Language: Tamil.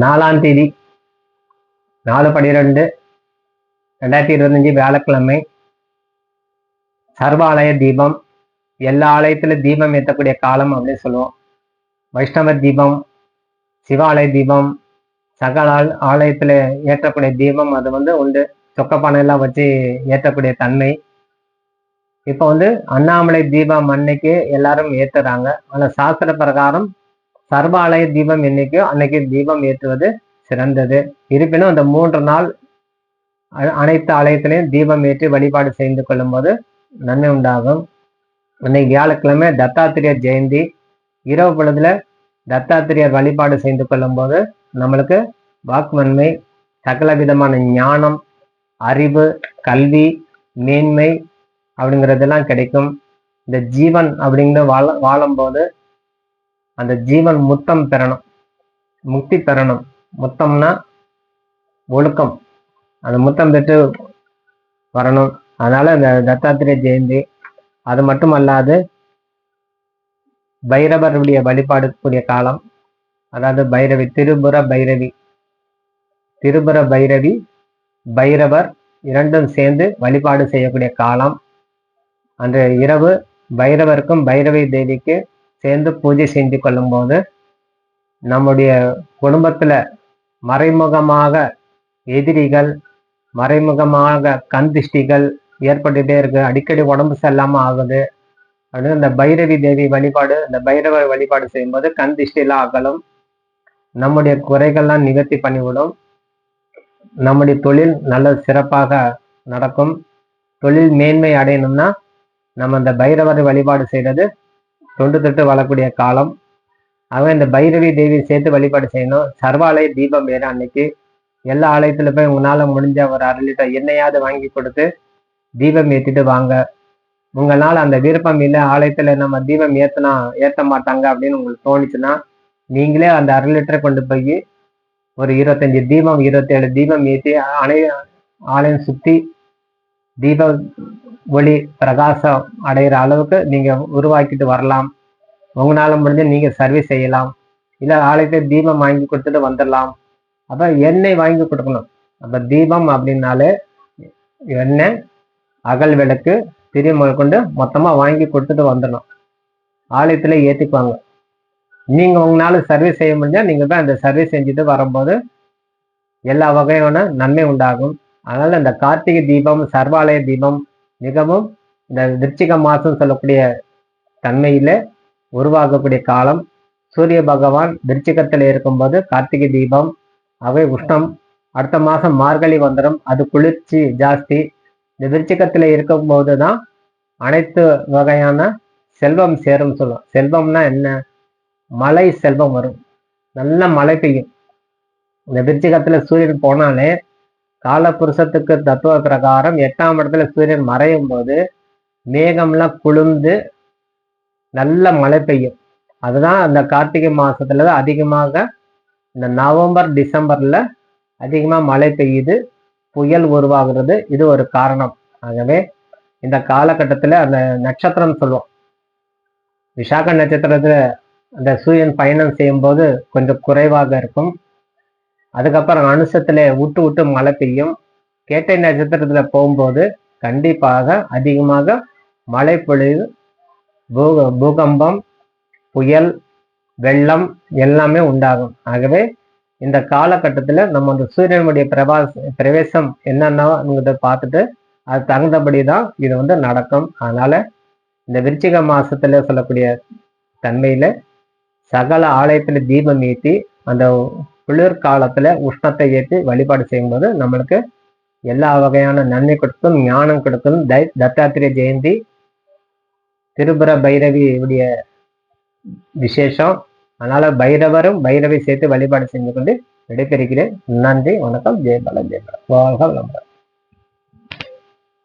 நாலாம் தேதி நாலு பனிரெண்டு ரெண்டாயிரத்தி இருபத்தஞ்சி வியாழக்கிழமை சர்வாலய தீபம் எல்லா ஆலயத்திலும் தீபம் ஏற்றக்கூடிய காலம் அப்படின்னு சொல்லுவோம். வைஷ்ணவ தீபம் சிவாலய தீபம் சகல ஆல்- ஆலயத்துல ஏற்றக்கூடிய தீபம் அது வந்து உண்டு. சொக்கப்பானையெல்லாம் வச்சு ஏற்றக்கூடிய தன்மை. இப்போ வந்து அண்ணாமலை தீபம் அன்னைக்கு எல்லாரும் ஏத்துறாங்க. ஆனால் சாஸ்திர பிரகாரம் சர்வாலய தீபம் என்னைக்கோ? அன்னைக்கு தீபம் ஏற்றுவது சிறந்தது. இருப்பினும் அந்த மூன்று நாள் அனைத்து ஆலயத்திலையும் தீபம் ஏற்றி வழிபாடு செய்து கொள்ளும்போது நன்மை உண்டாகும். அன்னைக்கு வியாழக்கிழமை தத்தாத்திரியர் ஜெயந்தி. இரவு பொழுதுல தத்தாத்திரியர் வழிபாடு செய்து கொள்ளும்போது நம்மளுக்கு வாக்குவன்மை சகல விதமான ஞானம் அறிவு கல்வி மேன்மை அப்படிங்கிறதெல்லாம் கிடைக்கும். இந்த ஜீவன் அப்படிங்கிற வாழ வாழும்போது அந்த ஜீவன் முத்தம் பெறணும். முக்தி பெறணும். முத்தம்னா ஒழுக்கம். அந்த முத்தம் பெற்று வரணும். அதனால இந்த தத்தாத்திரேய ஜெயந்தி அது மட்டும் அல்லாது பைரவருடைய வழிபாடு கூடிய காலம். அதாவது பைரவி திருபுர பைரவி திருபுர பைரவி பைரவர் இரண்டும் சேர்ந்து வழிபாடு செய்யக்கூடிய காலம். அன்று இரவு பைரவருக்கும் பைரவி தேவிக்கு சேர்ந்து பூஜை செஞ்சு கொள்ளும்போது நம்முடைய குடும்பத்தில் மறைமுகமாக எதிரிகள் மறைமுகமாக கண் திஷ்டிகள் ஏற்பட்டுட்டே இருக்கு. அடிக்கடி உடம்பு சரியில்லாமல் ஆகுது. அப்படின்னு இந்த பைரவி தேவி வழிபாடு இந்த பைரவ வழிபாடு செய்யும்போது கண் திஷ்டிலாம் அகலும். நம்முடைய குறைகள்லாம் நிவர்த்தி பண்ணிவிடும். நம்முடைய தொழில் நல்ல சிறப்பாக நடக்கும். தொழில் மேன்மை அடையணும்னா நம்ம இந்த பைரவர் வழிபாடு செய்கிறது தொண்டு தொட்டு வளரக்கூடிய காலம். அவன் இந்த பைரவி தேவி சேர்த்து வழிபாடு செய்யணும். சர்வாலய தீபம் வேற அன்னைக்கு. எல்லா ஆலயத்துல போய் உங்களால முடிஞ்ச ஒரு அரை லிட்டர் எண்ணெயாவது வாங்கி கொடுத்து தீபம் ஏத்திட்டு வாங்க. உங்களால் அந்த விருப்பம் இல்லை ஆலயத்துல நம்ம தீபம் ஏத்தனா ஏத்த மாட்டாங்க அப்படின்னு உங்களுக்கு தோணுச்சுன்னா நீங்களே அந்த அரை லிட்டரை கொண்டு போய் ஒரு இருபத்தஞ்சு தீபம் இருபத்தேழு தீபம் ஏற்றி அணை ஆலயம் சுத்தி தீபம் ஒளி பிரகாசம் அடைகிற அளவுக்கு நீங்கள் உருவாக்கிட்டு வரலாம். உங்களால முடிஞ்ச நீங்கள் சர்வீஸ் செய்யலாம். இல்லை ஆலயத்தை தீபம் வாங்கி கொடுத்துட்டு வந்துடலாம். அப்போ எண்ணெய் வாங்கி கொடுக்கணும். அப்போ தீபம் அப்படின்னாலே எண்ணெய் அகல் விளக்கு திரி கொண்டு மொத்தமாக வாங்கி கொடுத்துட்டு வந்துடணும். ஆலயத்துல ஏற்றிக்குவாங்க நீங்கள் உங்களால சர்வீஸ் செய்ய முடிஞ்சால் நீங்கள் போய் அந்த சர்வீஸ் செஞ்சுட்டு வரும்போது எல்லா வகையான நன்மை உண்டாகும். அதனால் இந்த கார்த்திகை தீபம் சர்வாலய தீபம் மிகவும் இந்த விருச்சிக மாசம் சொல்லக்கூடிய தன்மையில உருவாகக்கூடிய காலம். சூரிய பகவான் விருச்சிகத்துல இருக்கும்போது கார்த்திகை தீபம் அவை உஷ்ணம் அடுத்த மாதம் மார்கழி வந்துடும் அது குளிர்ச்சி ஜாஸ்தி. இந்த விருச்சிகத்துல இருக்கும்போது தான் அனைத்து வகையான செல்வம் சேரும் சொல்லுவோம். செல்வம்னா என்ன? மழை செல்வம் வரும். நல்ல மழை பெய்யும். இந்த விருச்சிகத்துல சூரியன் போனாலே காலபுருஷத்துக்கு தத்துவ பிரகாரம் எட்டாம் இடத்துல சூரியன் மறையும் போது மேகம்லாம் குளிர்ந்து நல்ல மழை பெய்யும். அதுதான் அந்த கார்த்திகை மாசத்துல தான் அதிகமாக இந்த நவம்பர் டிசம்பர்ல அதிகமாக மழை பெய்யுது புயல் உருவாகிறது இது ஒரு காரணம். ஆகவே இந்த காலகட்டத்தில் அந்த நட்சத்திரம் சொல்லுவோம். விசாக நட்சத்திரத்தில் அந்த சூரியன் பயணம் செய்யும்போது கொஞ்சம் குறைவாக இருக்கும். அதுக்கப்புறம் அனுசத்துல விட்டு விட்டு மழை பெய்யும். கேட்டை நட்சத்திரத்துல போகும்போது கண்டிப்பாக அதிகமாக மழை பொழிவு பூக பூகம்பம் புயல் வெள்ளம் எல்லாமே உண்டாகும். ஆகவே இந்த காலகட்டத்தில் நம்ம அந்த சூரியனுடைய பிரபாஸ் பிரவேசம் என்னென்னங்கிறத பார்த்துட்டு அது தகுந்தபடி தான் இது வந்து நடக்கும். அதனால இந்த விருச்சிக மாசத்துல சொல்லக்கூடிய தன்மையில சகல ஆலயத்துல தீபம் ஏற்றி அந்த குளிர் காலத்துல உஷ்ணத்தை ஏற்றி வழிபாடு செய்யும்போது நம்மளுக்கு எல்லா வகையான நன்மை கொடுக்கும் ஞானம் கொடுக்கும். தை தத்தாத்திரேய ஜெயந்தி திருபுர பைரவி உடைய விசேஷம். அதனால பைரவரும் பைரவை சேர்த்து வழிபாடு செஞ்சு கொண்டு விடைபெறுகிறேன். நன்றி வணக்கம். ஜெயபல ஜெயபாலன் வாழ்க வளமுடன்.